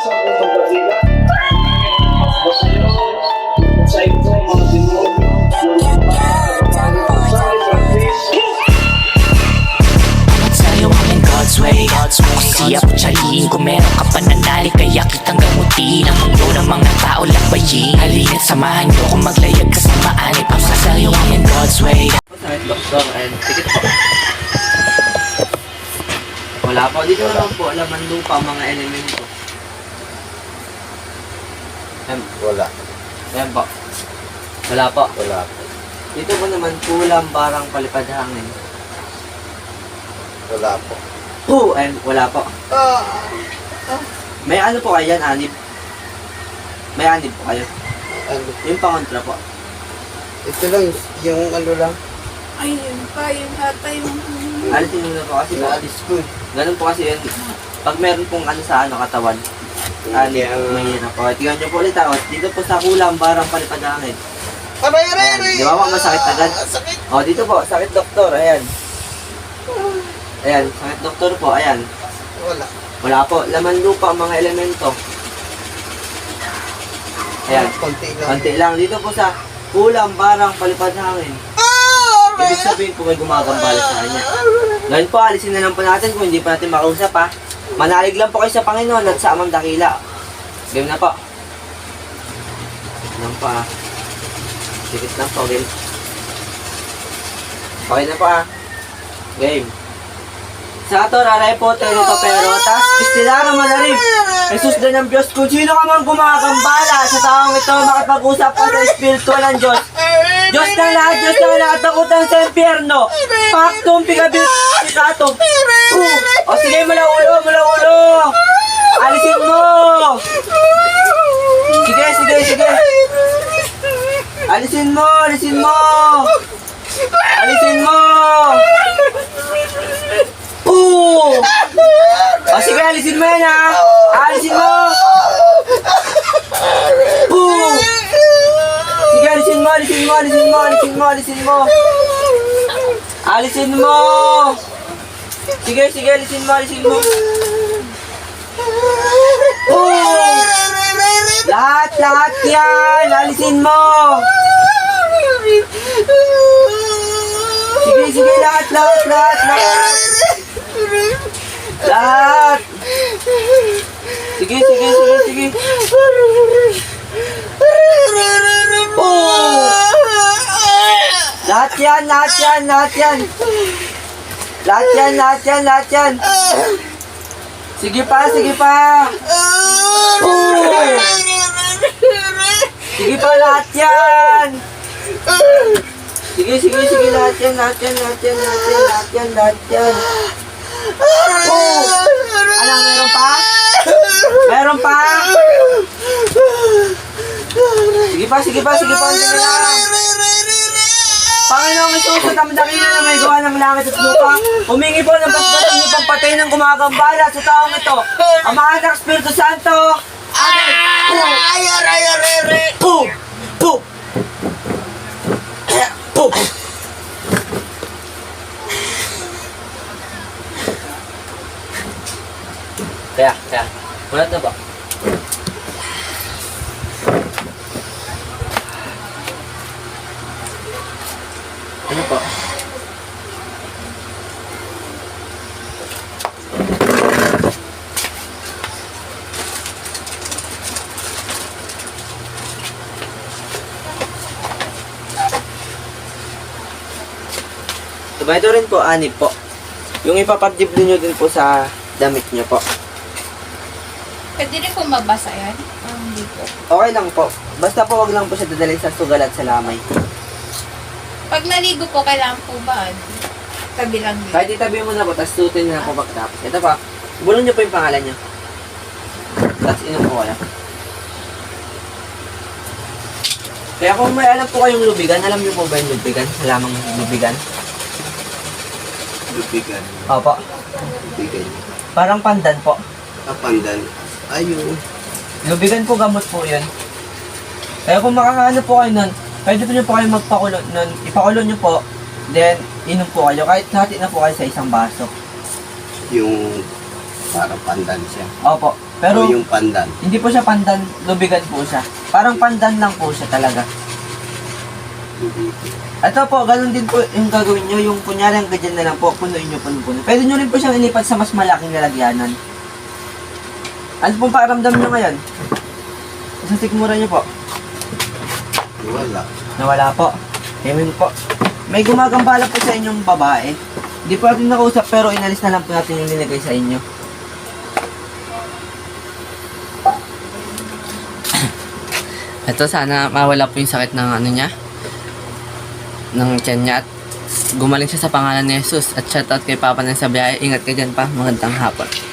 sa unang dakila. Sa ito, mga demonyo, Sa'yo I'm in God's way Ako siya po tsaliin Kung meron ka pananali Kaya kitang gamutin Ang mundo ng mga tao lakbayin Halina't samahan niyo kung maglayag kasamaan Ako sa'yo I'm in God's way. Wala po. Dito lang po laman lupa ang mga elemento. Ayan, Wala. ayan po. Wala po. Wala. Dito po naman kulang barang palipad hangin. Wala po. Oh, and wala po. May ano po kayo yan, anib? May anib po kayo. Ano, Yung pangontra po. ito lang, yung ano lang. Ayun pa, yung hatay mo. Alisin mo na po kasi po. Ko eh. Ganun po kasi yun. Pag meron pong ano sa ano katawan, may na po. Tingnan nyo po ulit ako. Dito po sa kulang, barang palipad hangin. Aray, aray, aray! di ba po masakit agad? Ah, Sakit! O, dito po, sakit doktor, ayan. Ayan, sakit doktor po, ayan. Wala. Wala po, laman lupa ang mga elemento. Ayan, Konti lang. konti lang. Dito po sa kulang, barang, palipad hangin. Ibig sabihin po may gumagambala sa kanya. Ngayon po, alisin na lang po natin kung hindi pa natin makausap ha. Manalig lang po kayo sa Panginoon at sa amang dakila. Game na po. Lang pa. Sikit lang po, game. Okay na po ah. Game. Sa ato, raray po, tero pa pero, tas, pistilaro manarim. Jesus na ng Diyos, kung sino ka man gumagambala sa taong ito, makapag-usap ka sa Espiritu ng Diyos. Diyos na lahat, Diyos na lahat, takutan sa impyerno. Paktum, pigabit, pikatum. Uh, o sige, mula ulo, mula. Alisin mo. Sige, sige, sige. Alisin mo, alisin mo. Alisin mo. Uh. O sige, alisin mo yan ha. Alisin mo. Uh. Sige, alisin mo, alisin mo, alisin mo, alisin mo, alisin mo. Alisin mo. Sige, sige, alisin mo, alisin mo. Oh! Lahat, lahat yan! Alisin mo! Sige, sige, lahat, lahat, lahat, lahat! Lahat! Sige, sige, sige, sige. Oh! Lahat yan, lahat yan, lahat yan. Lahat yan, lahat yan, lahat yan. Sige pa, sige pa. Sige pa, lahat yan. Sige, sige, sige, lahat yan, lahat yan, lahat yan, lahat yan, lahat yan. Oh! Ano, meron pa? Meron pa? Sige pa, sige pa, sige pa, hindi na. Panginoong Isus, sa damdakina na may gawa ng langit at lupa, humingi po ng basbatan niyo pampatay ng gumagambala sa taong ito. Ang mga anak Espiritu Santo, Amen. Ay, aray, aray, aray! Poop! Poop! Poop! Kaya, kaya. Wala na ba? Ano po? Diba ito rin po, anib po. Yung ipapadibli nyo din po sa damit nyo po. Pwede rin po mabasa yan? Ah, hindi po. Okay lang po. Basta po wag lang po siya dadalhin sa sugal at sa lamay. Pag naligo po, kailangan po ba? ano, Tabi lang din. Kahit itabi mo na po, tapos nyo na po pagkatapos. Ito pa, bulong nyo po yung pangalan nyo. Tapos inom po kayo. Kaya kung may alam po kayong lubigan, alam niyo po ba yung lubigan? Alamang lubigan? Lubigan. Opo. Lubigan. Parang pandan po. Kapandan. Ayun. Lubigan po gamot po yun. Kaya kung makakaano po kayo nun, pwede po nyo po kayo magpakulo nun. Ipakulo nyo po, then inom po kayo. Kahit hati na po kayo sa isang baso. Yung parang pandan siya. Opo. Pero o yung pandan. hindi po siya pandan, lubigan po siya. Parang pandan lang po siya talaga. Ito po, ganun din po yung gagawin nyo. Yung kunyari ang ganyan na lang po, punuin nyo, puno puno. Pwede nyo rin po siyang ilipat sa mas malaking lalagyanan. Ano pong pakiramdam nyo ngayon? Sa sikmura nyo po? Wala. Nawala po. Amen po. May gumagambala po sa inyong babae. Hindi po natin nakausap pero inalis na lang po natin yung nilagay sa inyo. Ito sana mawala po yung sakit ng ano niya. Ng tiyan niya at gumaling siya sa pangalan ni Jesus. At shoutout kay Papa ng sa. Ingat ka dyan pa. Magandang hapon.